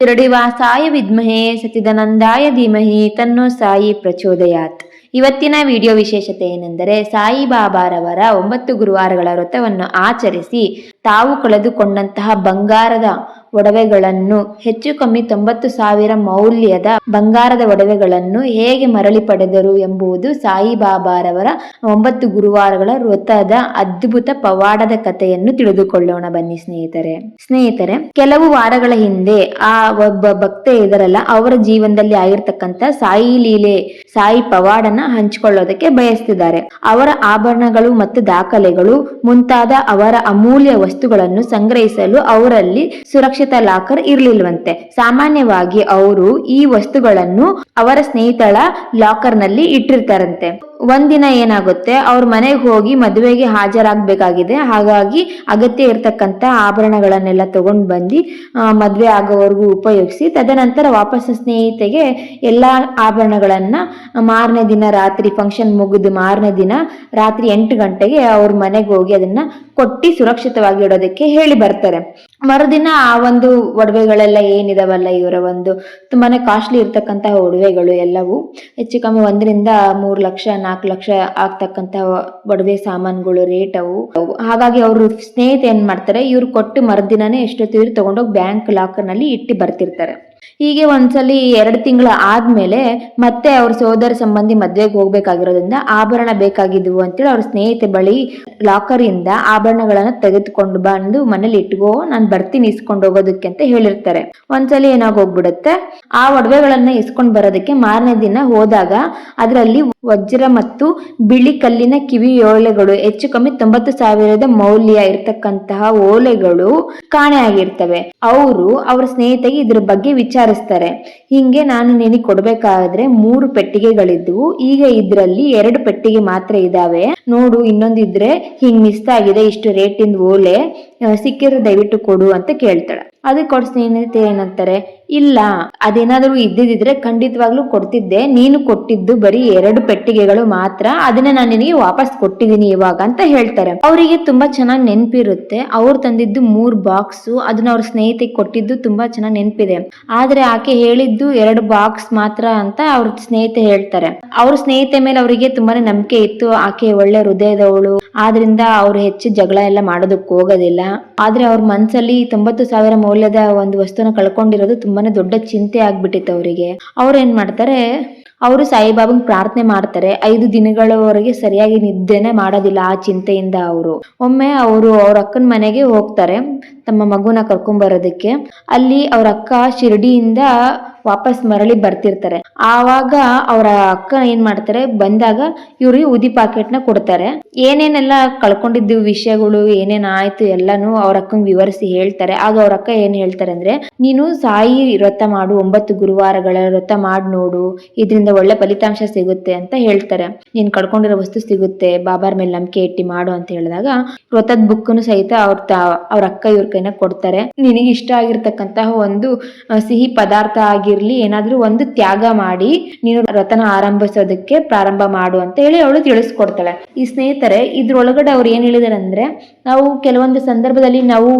ದೃಢಿವಾಸಾಯ ವಿದ್ಮಹೇ, ಸತಿದನಂದಾಯ ಧೀಮಹಿ, ತನ್ನೋ ಸಾಯಿ ಪ್ರಚೋದಯಾತ್. ಇವತ್ತಿನ ವಿಡಿಯೋ ವಿಶೇಷತೆ ಏನೆಂದರೆ ಸಾಯಿಬಾಬಾರವರ ಒಂಬತ್ತು ಗುರುವಾರಗಳ ವ್ರತವನ್ನು ಆಚರಿಸಿ ತಾವು ಕಳೆದುಕೊಂಡಂತಹ ಬಂಗಾರದ ಒಡವೆಗಳನ್ನು, ಹೆಚ್ಚು ಕಮ್ಮಿ ತೊಂಬತ್ತು ಸಾವಿರ ಮೌಲ್ಯದ ಬಂಗಾರದ ಒಡವೆಗಳನ್ನು ಹೇಗೆ ಮರಳಿ ಪಡೆದರು ಎಂಬುದು ಸಾಯಿಬಾಬಾರವರ ಒಂಬತ್ತು ಗುರುವಾರಗಳ ವ್ರತದ ಅದ್ಭುತ ಪವಾಡದ ಕಥೆಯನ್ನು ತಿಳಿದುಕೊಳ್ಳೋಣ ಬನ್ನಿ ಸ್ನೇಹಿತರೆ. ಸ್ನೇಹಿತರೆ, ಕೆಲವು ವಾರಗಳ ಹಿಂದೆ ಆ ಒಬ್ಬ ಭಕ್ತ ಇದರಲ್ಲ ಅವರ ಜೀವನದಲ್ಲಿ ಆಗಿರ್ತಕ್ಕಂತ ಸಾಯಿ ಲೀಲೆ, ಸಾಯಿ ಪವಾಡನ ಹಂಚಿಕೊಳ್ಳೋದಕ್ಕೆ ಬಯಸ್ತಿದ್ದಾರೆ. ಅವರ ಆಭರಣಗಳು ಮತ್ತು ದಾಖಲೆಗಳು ಮುಂತಾದ ಅವರ ಅಮೂಲ್ಯ ವಸ್ತುಗಳನ್ನು ಸಂಗ್ರಹಿಸಲು ಅವರಲ್ಲಿ ಸುರಕ್ಷಿತ ಲಾಕರ್ ಇರಲಿಲ್ವಂತೆ. ಸಾಮಾನ್ಯವಾಗಿ ಅವರು ಈ ವಸ್ತುಗಳನ್ನು ಅವರ ಸ್ನೇಹಿತಳ ಲಾಕರ್ನಲ್ಲಿ ಇಟ್ಟಿರ್ತಾರಂತೆ. ಒಂದಿನ ಏನಾಗುತ್ತೆ, ಅವ್ರ ಮನೆಗೆ ಹೋಗಿ ಮದುವೆಗೆ ಹಾಜರಾಗಬೇಕಾಗಿದೆ. ಹಾಗಾಗಿ ಅಗತ್ಯ ಇರತಕ್ಕಂತ ಆಭರಣಗಳನ್ನೆಲ್ಲ ತಗೊಂಡು ಬಂದು ಮದ್ವೆ ಆಗೋವರೆಗೂ ಉಪಯೋಗಿಸಿ, ತದನಂತರ ವಾಪಸ್ ಸ್ನೇಹಿತೆಗೆ ಎಲ್ಲಾ ಆಭರಣಗಳನ್ನ ಮಾರನೇ ದಿನ ರಾತ್ರಿ ಫಂಕ್ಷನ್ ಮುಗಿದು ಮಾರನೇ ದಿನ ರಾತ್ರಿ ಎಂಟು ಗಂಟೆಗೆ ಅವ್ರ ಮನೆಗೆ ಹೋಗಿ ಅದನ್ನ ಕೊಟ್ಟಿ ಸುರಕ್ಷಿತವಾಗಿ ಇಡೋದಕ್ಕೆ ಹೇಳಿ ಬರ್ತಾರೆ. ಮರುದಿನ ಆ ಒಂದು ಒಡವೆಗಳೆಲ್ಲ ಏನಿದಾವಲ್ಲ ಇವರ ಒಂದು ತುಂಬಾನೇ ಕಾಸ್ಟ್ಲಿ ಇರ್ತಕ್ಕಂತಹ ಒಡವೆಗಳು ಎಲ್ಲವೂ ಹೆಚ್ಚು ಕಮ್ಮಿ ಒಂದರಿಂದ ಮೂರು ಲಕ್ಷ, ನಾಲ್ಕು ಲಕ್ಷ ಆಗ್ತಕ್ಕಂತಹ ಒಡವೆ ಸಾಮಾನುಗಳು ರೇಟ್ ಅವು. ಹಾಗಾಗಿ ಅವರು ಸ್ನೇಹಿತ ಏನ್ ಮಾಡ್ತಾರೆ, ಇವ್ರು ಕೊಟ್ಟು ಮರುದಿನನೇ ಎಷ್ಟೊತ್ತಿದ್ರು ತಗೊಂಡೋಗಿ ಬ್ಯಾಂಕ್ ಲಾಕರ್ನಲ್ಲಿ ಇಟ್ಟು ಬರ್ತಿರ್ತಾರೆ ಹೀಗೆ ಒಂದ್ಸಲಿ ಎರಡು ತಿಂಗಳ ಆದ್ಮೇಲೆ ಮತ್ತೆ ಅವ್ರ ಸೋದರ ಸಂಬಂಧಿ ಮದ್ವೆಗೆ ಹೋಗ್ಬೇಕಾಗಿರೋದ್ರಿಂದ ಆಭರಣ ಬೇಕಾಗಿದ್ವು ಅಂತೇಳಿ ಅವ್ರ ಸ್ನೇಹಿತೆ ಬಳಿ ಲಾಕರ್ ಇಂದ ಆಭರಣಗಳನ್ನ ತೆಗೆದುಕೊಂಡು ಬಂದು ಮನೇಲಿ ಇಟ್ಕೋ, ನಾನು ಬರ್ತೀನಿ ಇಸ್ಕೊಂಡು ಹೋಗೋದಕ್ಕೆ ಅಂತ ಹೇಳಿರ್ತಾರೆ. ಒಂದ್ಸಲಿ ಏನಾಗೋಗ್ಬಿಡುತ್ತೆ? ಆ ಒಡವೆಗಳನ್ನ ಇಸ್ಕೊಂಡ್ ಬರೋದಕ್ಕೆ ಮಾರನೇ ದಿನ ಹೋದಾಗ ಅದರಲ್ಲಿ ವಜ್ರ ಮತ್ತು ಬಿಳಿ ಕಲ್ಲಿನ ಕಿವಿ ಓಲೆಗಳು, ಹೆಚ್ಚು ಕಮ್ಮಿ ತೊಂಬತ್ತು ಸಾವಿರದ ಮೌಲ್ಯ ಇರತಕ್ಕಂತಹ ಓಲೆಗಳು ಕಾಣೆ ಆಗಿರ್ತವೆ. ಅವರು ಅವ್ರ ಸ್ನೇಹಿತೆಗೆ ಇದ್ರ ಬಗ್ಗೆ ವಿಚಾರಿಸ್ತಾರೆ. ಹಿಂಗೆ ನಾನು ನಿನಗೆ ಕೊಡ್ಬೇಕಾದ್ರೆ ಮೂರು ಪೆಟ್ಟಿಗೆಗಳಿದ್ವು. ಈಗ ಇದ್ರಲ್ಲಿ ಎರಡು ಪೆಟ್ಟಿಗೆ ಮಾತ್ರ ಇದಾವೆ. ನೋಡು, ಇನ್ನೊಂದಿದ್ರೆ ಹಿಂಗ್ ಮಿಸ್ ಆಗಿದೆ ಇಷ್ಟು ರೇಟಿಂದ ಓಲೆ. ಸಿಕ್ಕಿರೋ ದಯವಿಟ್ಟು ಕೊಡು ಅಂತ ಕೇಳ್ತಾಳೆ. ಅದಕ್ಕೆ ಕೊಡ್ ಸ್ನೇಹಿತೆ ಏನಂತಾರೆ? ಇಲ್ಲ, ಅದೇನಾದರೂ ಇದ್ದಿದ್ರೆ ಖಂಡಿತವಾಗ್ಲೂ ಕೊಡ್ತಿದ್ದೆ. ನೀನು ಕೊಟ್ಟಿದ್ದು ಬರೀ ಎರಡು ಪೆಟ್ಟಿಗೆಗಳು ಮಾತ್ರ. ಅದನ್ನ ನಾನು ನಿನಗೆ ವಾಪಸ್ ಕೊಟ್ಟಿದ್ದೀನಿ ಇವಾಗ ಅಂತ ಹೇಳ್ತಾರೆ. ಅವರಿಗೆ ತುಂಬಾ ಚೆನ್ನಾಗಿ ನೆನ್ಪಿರುತ್ತೆ. ಅವ್ರು ತಂದಿದ್ದು ಮೂರ್ ಬಾಕ್ಸ್. ಅದನ್ನ ಅವ್ರ ಸ್ನೇಹಿತಿಗೆ ಕೊಟ್ಟಿದ್ದು ತುಂಬಾ ಚೆನ್ನಾಗಿ ನೆನ್ಪಿದೆ. ಆದ್ರೆ ಆಕೆ ಹೇಳಿದ್ದು ಎರಡು ಬಾಕ್ಸ್ ಮಾತ್ರ ಅಂತ ಅವ್ರ ಸ್ನೇಹಿತೆ ಹೇಳ್ತಾರೆ. ಅವ್ರ ಸ್ನೇಹಿತೆ ಮೇಲೆ ಅವರಿಗೆ ತುಂಬಾನೇ ನಂಬಿಕೆ ಇತ್ತು. ಆಕೆ ಒಳ್ಳೆ ಹೃದಯದವಳು. ಆದ್ರಿಂದ ಅವ್ರು ಹೆಚ್ಚು ಜಗಳ ಎಲ್ಲ ಮಾಡೋದಕ್ಕೆ ಹೋಗೋದಿಲ್ಲ. ಆದ್ರೆ ಅವ್ರ ಮನ್ಸಲ್ಲಿ ತೊಂಬತ್ತು ಸಾವಿರ ಮೌಲ್ಯದ ಒಂದು ವಸ್ತುನ ಕಳ್ಕೊಂಡಿರೋದು ತುಂಬಾನೇ ದೊಡ್ಡ ಚಿಂತೆ ಆಗ್ಬಿಟ್ಟಿತ್ತು ಅವರಿಗೆ. ಅವ್ರು ಏನ್ ಮಾಡ್ತಾರೆ, ಅವರು ಸಾಯಿಬಾಬಂಗ್ ಪ್ರಾರ್ಥನೆ ಮಾಡ್ತಾರೆ, ಐದು ದಿನಗಳವರೆಗೆ ಸರಿಯಾಗಿ ನಿದ್ದೆನೆ ಮಾಡೋದಿಲ್ಲ ಆ ಚಿಂತೆಯಿಂದ ಅವರು. ಒಮ್ಮೆ ಅವರು ಅವ್ರ ಅಕ್ಕನ ಮನೆಗೆ ಹೋಗ್ತಾರೆ ತಮ್ಮ ಮಗುನ ಕರ್ಕೊಂಡ್ ಬರೋದಕ್ಕೆ ಅಲ್ಲಿ ಅವ್ರ ಅಕ್ಕ ಶಿರಡಿಯಿಂದ ವಾಪಸ್ ಮರಳಿ ಬರ್ತಿರ್ತಾರೆ. ಆವಾಗ ಅವರ ಅಕ್ಕ ಏನ್ ಮಾಡ್ತಾರೆ, ಬಂದಾಗ ಇವ್ರಿಗೆ ಉದಿ ಪಾಕೆಟ್ನ ಕೊಡ್ತಾರೆ. ಏನೇನೆಲ್ಲ ಕಳ್ಕೊಂಡಿದ್ದು ವಿಷಯಗಳು, ಏನೇನ್ ಆಯ್ತು ಎಲ್ಲಾನು ಅವ್ರ ಅಕ್ಕ ವಿವರಿಸಿ ಹೇಳ್ತಾರೆ. ಆಗ ಅವ್ರ ಅಕ್ಕ ಏನ್ ಹೇಳ್ತಾರೆ ಅಂದ್ರೆ, ನೀನು ಸಾಯಿ ವ್ರತ ಮಾಡು, ಒಂಬತ್ತು ಗುರುವಾರಗಳ ವ್ರತ ಮಾಡ್ ನೋಡು, ಇದರಿಂದ ಒಳ್ಳೆ ಫಲಿತಾಂಶ ಸಿಗುತ್ತೆ ಅಂತ ಹೇಳ್ತಾರೆ. ನೀನ್ ಕಳ್ಕೊಂಡಿರೋ ವಸ್ತು ಸಿಗುತ್ತೆ, ಬಾಬಾರ್ ಮೇಲೆ ನಂಬಿಕೆ ಇಟ್ಟಿ ಮಾಡು ಅಂತ ಹೇಳಿದಾಗ, ವ್ರತದ ಬುಕ್ನು ಸಹಿತ ಅವ್ರ ಅವ್ರ ಅಕ್ಕ ಇವ್ರ ಕೈನ ಕೊಡ್ತಾರೆ. ನಿನಗೆ ಇಷ್ಟ ಆಗಿರ್ತಕ್ಕಂತಹ ಒಂದು ಸಿಹಿ ಪದಾರ್ಥ ಆಗಿರ್ಲಿ, ಏನಾದ್ರೂ ಒಂದು ತ್ಯಾಗ ಮಾಡಿ, ನೀನು ರಥನ ಆರಂಭಿಸೋದಕ್ಕೆ ಪ್ರಾರಂಭ ಮಾಡು ಅಂತ ಹೇಳಿ ಅವಳು ತಿಳಿಸ್ಕೊಡ್ತಾಳೆ. ಈ ಸ್ನೇಹಿತರೆ, ಇದ್ರೊಳಗಡೆ ಅವ್ರು ಏನ್ ಹೇಳಿದಾರೆ ಅಂದ್ರೆ, ನಾವು ಕೆಲವೊಂದು ಸಂದರ್ಭದಲ್ಲಿ ನಾವು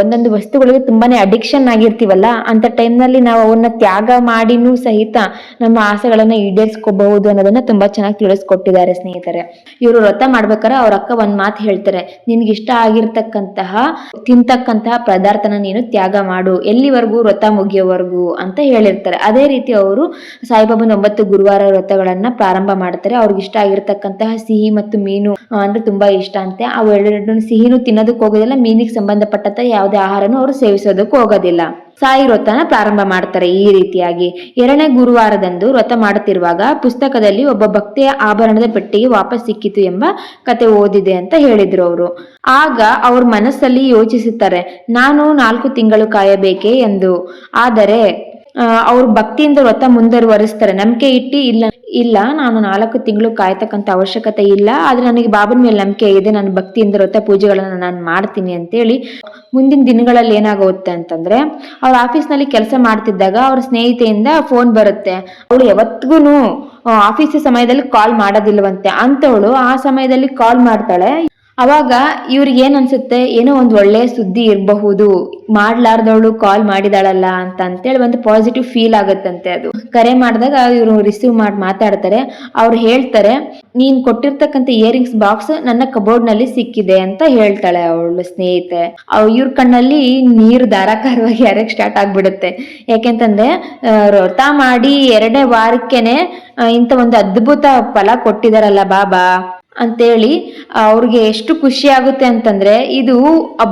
ಒಂದೊಂದು ವಸ್ತುಗಳಿಗೆ ತುಂಬಾನೇ ಅಡಿಕ್ಷನ್ ಆಗಿರ್ತೀವಲ್ಲ, ಅಂತ ಟೈಮ್ನಲ್ಲಿ ನಾವು ಅವನ್ನ ತ್ಯಾಗ ಮಾಡಿನೂ ಸಹಿತ ನಮ್ಮ ಆಸೆಗಳನ್ನ ಈಡೇರಿಸ್ಕೋಬಹುದು ಅನ್ನೋದನ್ನ ತುಂಬಾ ಚೆನ್ನಾಗಿ ತಿಳಿಸ್ಕೊಟ್ಟಿದ್ದಾರೆ ಸ್ನೇಹಿತರೆ. ಇವರು ವ್ರತ ಮಾಡ್ಬೇಕಾದ್ರೆ ಅವ್ರ ಅಕ್ಕ ಒಂದ್ ಮಾತು ಹೇಳ್ತಾರೆ, ನಿನ್ಗೆ ಇಷ್ಟ ಆಗಿರ್ತಕ್ಕಂತಹ ತಿಂತಕ್ಕಂತಹ ಪದಾರ್ಥನ ನೀನು ತ್ಯಾಗ ಮಾಡು. ಎಲ್ಲಿವರೆಗೂ ವ್ರತ ಮುಗಿಯೋವರೆಗೂ ಅಂತ ಹೇಳಿರ್ತಾರೆ. ಅದೇ ರೀತಿ ಅವರು ಸಾಯಿಬಾಬನ ಒಂಬತ್ತು ಗುರುವಾರ ವ್ರತಗಳನ್ನ ಪ್ರಾರಂಭ ಮಾಡ್ತಾರೆ. ಅವ್ರಿಗೆ ಇಷ್ಟ ಆಗಿರ್ತಕ್ಕಂತಹ ಸಿಹಿ ಮತ್ತು ಮೀನು ಅಂದ್ರೆ ತುಂಬಾ ಇಷ್ಟ ಅಂತೆ. ಅವು ಎರಡೆರಡು ಸಿಹಿನೂ ತಿನ್ನೋದಕ್ಕೆ ಹೋಗೋದಿಲ್ಲ, ಮೀನಿಗೆ ಸಂಬಂಧಪಟ್ಟಂತ ಯಾವುದೇ ಆಹಾರನೂ ಅವರು ಸೇವಿಸೋದಕ್ಕೂ ಹೋಗೋದಿಲ್ಲ. ಸಾಯಿ ವ್ರತನ ಪ್ರಾರಂಭ ಮಾಡ್ತಾರೆ ಈ ರೀತಿಯಾಗಿ. ಎರಡನೇ ಗುರುವಾರದಂದು ವ್ರತ ಮಾಡುತ್ತಿರುವಾಗ ಪುಸ್ತಕದಲ್ಲಿ ಒಬ್ಬ ಭಕ್ತಿಯ ಆಭರಣದ ಪೆಟ್ಟಿಗೆ ವಾಪಸ್ ಸಿಕ್ಕಿತು ಎಂಬ ಕತೆ ಓದಿದೆ ಅಂತ ಹೇಳಿದ್ರು ಅವರು. ಆಗ ಅವ್ರ ಮನಸ್ಸಲ್ಲಿ ಯೋಚಿಸುತ್ತಾರೆ, ನಾನು ನಾಲ್ಕು ತಿಂಗಳು ಕಾಯಬೇಕೆ? ಎಂದು. ಆದರೆ ಅವ್ರ ಭಕ್ತಿಯಿಂದ ವ್ರತ ಮುಂದುವರಿಸ್ತಾರೆ. ನಂಬಿಕೆ ಇಟ್ಟು ಇಲ್ಲ ಇಲ್ಲ, ನಾನು ನಾಲ್ಕು ತಿಂಗಳು ಕಾಯ್ತಕ್ಕಂಥ ಅವಶ್ಯಕತೆ ಇಲ್ಲ, ಆದ್ರೆ ನನಗೆ ಬಾಬನ ಮೇಲೆ ನಂಬಿಕೆ ಇದೆ, ನಾನು ಭಕ್ತಿಯಿಂದ ವ್ರತ ಪೂಜೆಗಳನ್ನ ನಾನು ಮಾಡ್ತೀನಿ ಅಂತೇಳಿ ಮುಂದಿನ ದಿನಗಳಲ್ಲಿ ಏನಾಗುತ್ತೆ ಅಂತಂದ್ರೆ, ಅವ್ರ ಆಫೀಸ್ನಲ್ಲಿ ಕೆಲಸ ಮಾಡ್ತಿದ್ದಾಗ ಅವ್ರ ಸ್ನೇಹಿತೆಯಿಂದ ಫೋನ್ ಬರುತ್ತೆ. ಅವಳು ಯಾವತ್ತಿಗೂ ಆಫೀಸ್ ಸಮಯದಲ್ಲಿ ಕಾಲ್ ಮಾಡೋದಿಲ್ವಂತೆ. ಅಂತವಳು ಆ ಸಮಯದಲ್ಲಿ ಕಾಲ್ ಮಾಡ್ತಾಳೆ. ಅವಾಗ ಇವ್ರಿಗೆ ಏನ್ ಅನ್ಸುತ್ತೆ? ಏನೋ ಒಂದು ಒಳ್ಳೆ ಸುದ್ದಿ ಇರಬಹುದು. ಮಾಡ್ಲಾರ್ದವಳು ಕಾಲ್ ಮಾಡಿದಾಳಲ್ಲ ಅಂತ ಅಂತೇಳಿ ಒಂದು ಪಾಸಿಟಿವ್ ಫೀಲ್ ಆಗುತ್ತಂತೆ ಅದು. ಕರೆ ಮಾಡಿದಾಗ ಇವರು ರಿಸೀವ್ ಮಾಡಿ ಮಾತಾಡ್ತಾರೆ. ಅವ್ರು ಹೇಳ್ತಾರೆ, ನೀನ್ ಕೊಟ್ಟಿರ್ತಕ್ಕಂಥ ಇಯರಿಂಗ್ಸ್ ಬಾಕ್ಸ್ ನನ್ನ ಕಬೋರ್ಡ್ನಲ್ಲಿ ಸಿಕ್ಕಿದೆ ಅಂತ ಹೇಳ್ತಾಳೆ ಅವಳು ಸ್ನೇಹಿತೆ. ಇವ್ರ ಕಣ್ಣಲ್ಲಿ ನೀರು ಧಾರಾಕಾರವಾಗಿ ಹರಕ್ ಸ್ಟಾರ್ಟ್ ಆಗ್ಬಿಡುತ್ತೆ. ಯಾಕೆಂತಂದ್ರೆ ವ್ರತ ಮಾಡಿ ಎರಡೇ ವಾರಕ್ಕೆನೆ ಇಂತ ಒಂದು ಅದ್ಭುತ ಫಲ ಕೊಟ್ಟಿದಾರಲ್ಲ ಬಾಬಾ. ಅಂತೇಳಿ ಅವ್ರಿಗೆ ಎಷ್ಟು ಖುಷಿ ಆಗುತ್ತೆ ಅಂತಂದ್ರೆ, ಇದು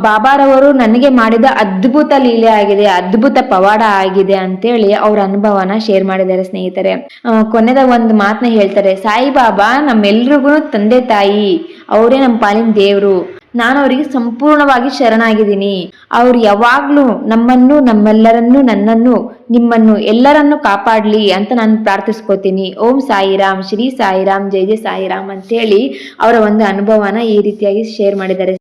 ಬಾಬಾರವರು ನನಗೆ ಮಾಡಿದ ಅದ್ಭುತ ಲೀಲೆ ಆಗಿದೆ, ಅದ್ಭುತ ಪವಾಡ ಆಗಿದೆ ಅಂತೇಳಿ ಅವ್ರ ಅನುಭವನ ಶೇರ್ ಮಾಡಿದ್ದಾರೆ ಸ್ನೇಹಿತರೆ. ಕೊನೆದ ಒಂದು ಮಾತನ್ನ ಹೇಳ್ತಾರೆ, ಸಾಯಿಬಾಬಾ, ನಮ್ಮೆಲ್ರಿಗೂ ತಂದೆ ತಾಯಿ, ಅವರೇ ನಮ್ಮ ಪಾಲಿನ ದೇವ್ರು. ನಾನು ಅವರಿಗೆ ಸಂಪೂರ್ಣವಾಗಿ ಶರಣಾಗಿದ್ದೀನಿ. ಅವ್ರು ಯಾವಾಗ್ಲೂ ನಮ್ಮನ್ನು, ನಮ್ಮೆಲ್ಲರನ್ನು, ನನ್ನನ್ನು, ನಿಮ್ಮನ್ನು ಎಲ್ಲರನ್ನು ಕಾಪಾಡ್ಲಿ ಅಂತ ನಾನು ಪ್ರಾರ್ಥಿಸ್ಕೋತೀನಿ. ಓಂ ಸಾಯಿರಾಮ್, ಶ್ರೀ ಸಾಯಿರಾಮ್, ಜೈ ಜೈ ಸಾಯಿರಾಮ್ ಅಂತೇಳಿ ಅವರ ಒಂದು ಅನುಭವನ ಈ ರೀತಿಯಾಗಿ ಶೇರ್ ಮಾಡಿದ್ದಾರೆ.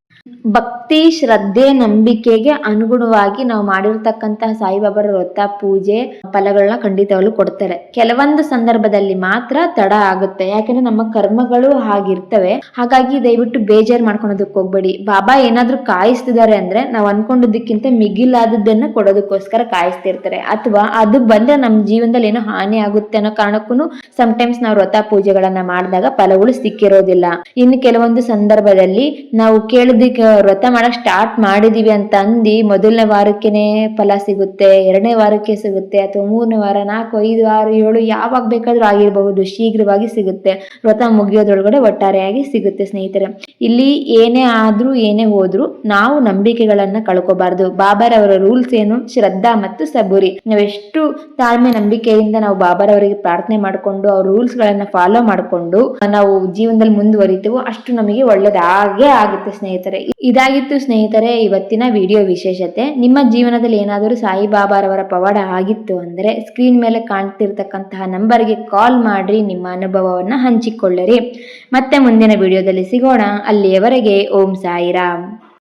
ಭಕ್ತಿ, ಶ್ರದ್ಧೆ, ನಂಬಿಕೆಗೆ ಅನುಗುಣವಾಗಿ ನಾವು ಮಾಡಿರ್ತಕ್ಕಂತಹ ಸಾಯಿಬಾಬರ ವ್ರತ, ಪೂಜೆ ಫಲಗಳನ್ನ ಖಂಡಿತವಾಗ್ಲೂ ಕೊಡ್ತಾರೆ. ಕೆಲವೊಂದು ಸಂದರ್ಭದಲ್ಲಿ ಮಾತ್ರ ತಡ ಆಗುತ್ತೆ. ಯಾಕಂದ್ರೆ ನಮ್ಮ ಕರ್ಮಗಳು ಹಾಗಿರ್ತವೆ. ಹಾಗಾಗಿ ದಯವಿಟ್ಟು ಬೇಜಾರು ಮಾಡ್ಕೊಳೋದಕ್ಕೆ ಹೋಗ್ಬೇಡಿ. ಬಾಬಾ ಏನಾದ್ರೂ ಕಾಯಿಸ್ತಿದ್ದಾರೆ ಅಂದ್ರೆ ನಾವು ಅನ್ಕೊಂಡಿದ್ದಕ್ಕಿಂತ ಮಿಗಿಲಾದದ್ದನ್ನ ಕೊಡೋದಕ್ಕೋಸ್ಕರ ಕಾಯಿಸ್ತಿರ್ತಾರೆ. ಅಥವಾ ಅದು ಬಂದ್ರೆ ನಮ್ಮ ಜೀವನದಲ್ಲಿ ಏನೋ ಹಾನಿ ಆಗುತ್ತೆ ಅನ್ನೋ ಕಾರಣಕ್ಕೂ ಟೈಮ್ಸ್ ನಾವು ವ್ರತ, ಪೂಜೆಗಳನ್ನ ಮಾಡಿದಾಗ ಫಲಗಳು ಸಿಕ್ಕಿರೋದಿಲ್ಲ. ಇನ್ನು ಕೆಲವೊಂದು ಸಂದರ್ಭದಲ್ಲಿ ನಾವು ಕೇಳಿದ್ದಕ್ಕೆ ವ್ರತ ಮಾಡಕ್ ಸ್ಟಾರ್ಟ್ ಮಾಡಿದೀವಿ ಅಂತ ಅಂದಿ, ಮೊದಲನೇ ವಾರಕ್ಕೆನೆ ಫಲ ಸಿಗುತ್ತೆ, ಎರಡನೇ ವಾರಕ್ಕೆ ಸಿಗುತ್ತೆ, ಅಥವಾ ಮೂರನೇ ವಾರ, ನಾಲ್ಕು, ಐದು, ಆರು, ಏಳು, ಯಾವಾಗ ಬೇಕಾದ್ರೂ ಆಗಿರಬಹುದು, ಶೀಘ್ರವಾಗಿ ಸಿಗುತ್ತೆ. ವ್ರತ ಮುಗಿಯೋದ್ರೊಳಗಡೆ ಒಟ್ಟಾರೆಯಾಗಿ ಸಿಗುತ್ತೆ ಸ್ನೇಹಿತರೆ. ಇಲ್ಲಿ ಏನೇ ಆದ್ರೂ, ಏನೇ ಹೋದ್ರು ನಾವು ನಂಬಿಕೆಗಳನ್ನ ಕಳ್ಕೋಬಾರ್ದು. ಬಾಬಾರವರ ರೂಲ್ಸ್ ಏನು? ಶ್ರದ್ಧಾ ಮತ್ತು ಸಬೂರಿ. ನಾವೆಷ್ಟು ತಾಳ್ಮೆ, ನಂಬಿಕೆಯಿಂದ ನಾವು ಬಾಬಾರವರಿಗೆ ಪ್ರಾರ್ಥನೆ ಮಾಡಿಕೊಂಡು, ಅವ್ರ ರೂಲ್ಸ್ ಗಳನ್ನ ಫಾಲೋ ಮಾಡಿಕೊಂಡು, ನಾವು ಜೀವನದಲ್ಲಿ ಮುಂದುವರಿತೀವೋ ಅಷ್ಟು ನಮಗೆ ಒಳ್ಳೇದಾಗೇ ಆಗುತ್ತೆ ಸ್ನೇಹಿತರೆ. ಇದಾಗಿತ್ತು ಸ್ನೇಹಿತರೆ, ಇವತ್ತಿನ ವಿಡಿಯೋ ವಿಶೇಷತೆ. ನಿಮ್ಮ ಜೀವನದಲ್ಲಿ ಏನಾದರೂ ಸಾಯಿಬಾಬಾರವರ ಪವಾಡ ಆಗಿತ್ತು ಅಂದರೆ ಸ್ಕ್ರೀನ್ ಮೇಲೆ ಕಾಣ್ತಿರ್ತಕ್ಕಂತಹ ನಂಬರ್ಗೆ ಕಾಲ್ ಮಾಡಿ ನಿಮ್ಮ ಅನುಭವವನ್ನು ಹಂಚಿಕೊಳ್ಳಿರಿ. ಮತ್ತೆ ಮುಂದಿನ ವಿಡಿಯೋದಲ್ಲಿ ಸಿಗೋಣ. ಅಲ್ಲಿಯವರೆಗೆ ಓಂ ಸಾಯಿರಾಮ್.